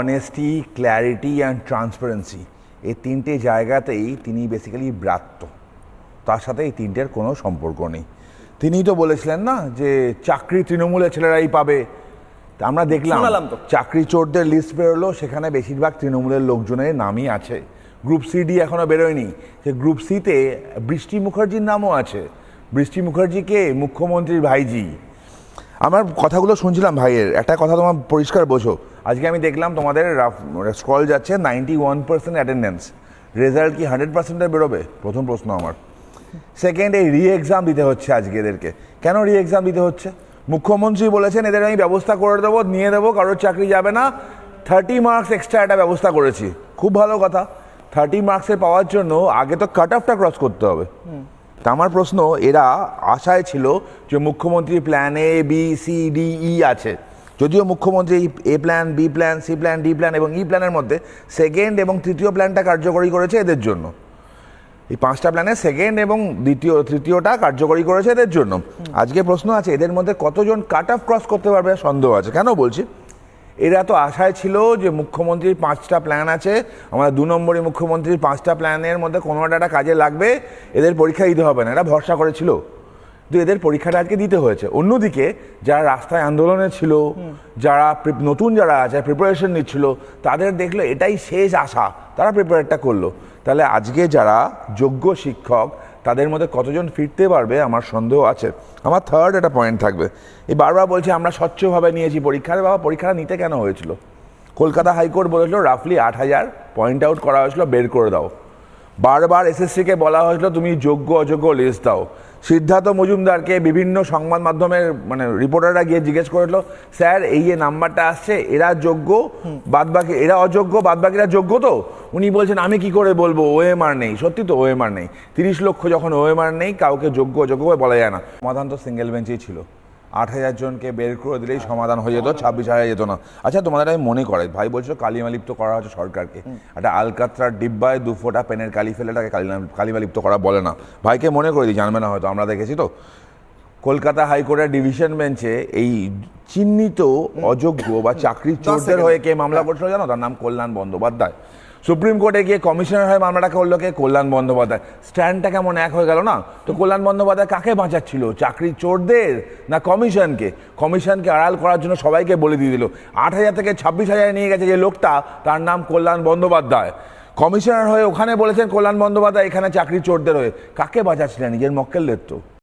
Honesty clarity and transparency এই তিনটে জায়গাতেই তিনি বেসিক্যালি ব্রাত্য। তার সাথে এই তিনটের কোনো সম্পর্ক নেই। তিনিই তো বলেছিলেন না যে চাকরি তৃণমূলের ছেলেরাই পাবে। তা আমরা দেখলাম তো। চাকরি চোরদের লিস্ট বেরোলো সেখানে বেশিরভাগ তৃণমূলের লোকজনের নামই আছে। গ্রুপ সি ডি এখনও বেরোয়নি। সে গ্রুপ সিতে বৃষ্টি মুখার্জির নামও আছে। বৃষ্টি মুখার্জিকে মুখ্যমন্ত্রীর ভাইজি। আমার কথাগুলো শুনছিলাম ভাইয়ের। একটা কথা তোমার পরিষ্কার বোঝো। আজকে আমি দেখলাম তোমাদের স্ক্রল যাচ্ছে ninety one percent attendance result কি হান্ড্রেড পার্সেন্টে বেরোবে? প্রথম প্রশ্ন আমার। সেকেন্ড এই রি এক্সাম দিতে হচ্ছে আজকে এদেরকে। কেন রি এক্সাম দিতে হচ্ছে? মুখ্যমন্ত্রী বলেছেন, এদের আমি ব্যবস্থা করে দেবো, নিয়ে দেবো, কারোর চাকরি যাবে না। থার্টি মার্কস এক্সট্রা একটা ব্যবস্থা করেছি। খুব ভালো কথা। থার্টি মার্কসে পাওয়ার জন্য আগে তো কাট অফটা ক্রস করতে হবে। তা আমার প্রশ্ন, এরা আশায় ছিল যে মুখ্যমন্ত্রী plan A B C D E আছে। যদিও মুখ্যমন্ত্রী A plan B plan C plan D plan এবং ই প্ল্যানের মধ্যে সেকেন্ড এবং তৃতীয় প্ল্যানটা কার্যকরী করেছে এদের জন্য। এই পাঁচটা প্ল্যানের সেকেন্ড এবং দ্বিতীয়, তৃতীয়টা কার্যকরী করেছে এদের জন্য। আজকে প্রশ্ন আছে, এদের মধ্যে কতজন কাট অফ ক্রস করতে পারবে? সন্দেহ আছে। কেন বলছি? এরা তো আশায় ছিল যে মুখ্যমন্ত্রীর পাঁচটা প্ল্যান আছে। আমাদের দু নম্বরই মুখ্যমন্ত্রীর পাঁচটা প্ল্যানের মধ্যে কোনো একটা কাজে লাগবে, এদের পরীক্ষা দিতে হবে না, এরা ভরসা করেছিল। কিন্তু এদের পরীক্ষাটা আজকে দিতে হয়েছে। অন্যদিকে যারা রাস্তায় আন্দোলনে ছিল, যারা নতুন যারা আছে প্রিপারেশন নিচ্ছিল, তাদের দেখল এটাই শেষ আশা। তারা প্রিপারেটটা করল। তাহলে আজকে যারা যোগ্য শিক্ষক তাদের মধ্যে কতজন ফিরতে পারবে আমার সন্দেহ আছে। আমার থার্ড একটা পয়েন্ট থাকবে। এই বারবার বলছে, আমরা স্বচ্ছভাবে নিয়েছি পরীক্ষার বাবা, পরীক্ষাটা নিতে কেন হয়েছিল? কলকাতা হাইকোর্ট বলেছিল রাফলি আট হাজার পয়েন্ট আউট করা হয়েছিল, বের করে দাও। বারবার এসএসসিকে বলা হয়েছিল তুমি যোগ্য অযোগ্য লিস্ট দাও। সিদ্ধার্থ মজুমদারকে বিভিন্ন সংবাদ মাধ্যমের মানে রিপোর্টাররা গিয়ে জিজ্ঞেস করেছিল স্যার এই যে নাম্বারটা আসছে এরা যোগ্য? বাদবাকি এরা অযোগ্য? বাদবাকিরা যোগ্য তো? উনি বলছেন আমি কি করে বলব? ওএমআর নেই সত্যি তো ও ওএমআর নেই। তিরিশ লক্ষ যখন ওএমআর নেই কাউকে যোগ্য অযোগ্য বলা যায় না। সমাধান তো সিঙ্গেল বেঞ্চেই ছিল। আট হাজার জনকে বের করে দিলেই সমাধান হয়ে যেত ছাব্বিশ হাজার যেত না। আচ্ছা তোমাদের আমি মনে করে ভাই বলছো কালিমালিপ্ত করা হচ্ছে সরকারকে। একটা আলকাত্রার ডিব্বায় দু ফোঁটা পেনের কালি ফেলে তাকে কালিমালিপ্ত করা বলে না। ভাইকে মনে করে দিই জানবে না হয়তো আমরা দেখেছি তো। কলকাতা হাইকোর্টের ডিভিশন বেঞ্চে এই চিহ্নিত অযোগ্য বা চাকরি চোরদের হয়ে কে মামলা করছিল জানো? তার নাম কল্যাণ বন্দ্যোপাধ্যায়। সুপ্রিম কোর্টে গিয়ে কমিশনার হয়ে মামলাটা করল কে? কল্যাণ বন্দ্যোপাধ্যায়। স্ট্যান্ডটা কেমন এক হয়ে গেল না? তো কল্যাণ বন্দ্যোপাধ্যায় কাকে বাঁচাচ্ছিল? চাকরি চোরদের না কমিশনকে? কমিশনকে আড়াল করার জন্য সবাইকে বলে দিয়ে দিল। আট হাজার থেকে ছাব্বিশ হাজার নিয়ে গেছে যে লোকটা, তার নাম কল্যাণ বন্দ্যোপাধ্যায়। কমিশনার হয়ে ওখানে বলেছেন কল্যাণ বন্দ্যোপাধ্যায় এখানে চাকরি চোরদের হয়ে। কাকে বাঁচাচ্ছিলেন? নিজের মক্কেলদের তো।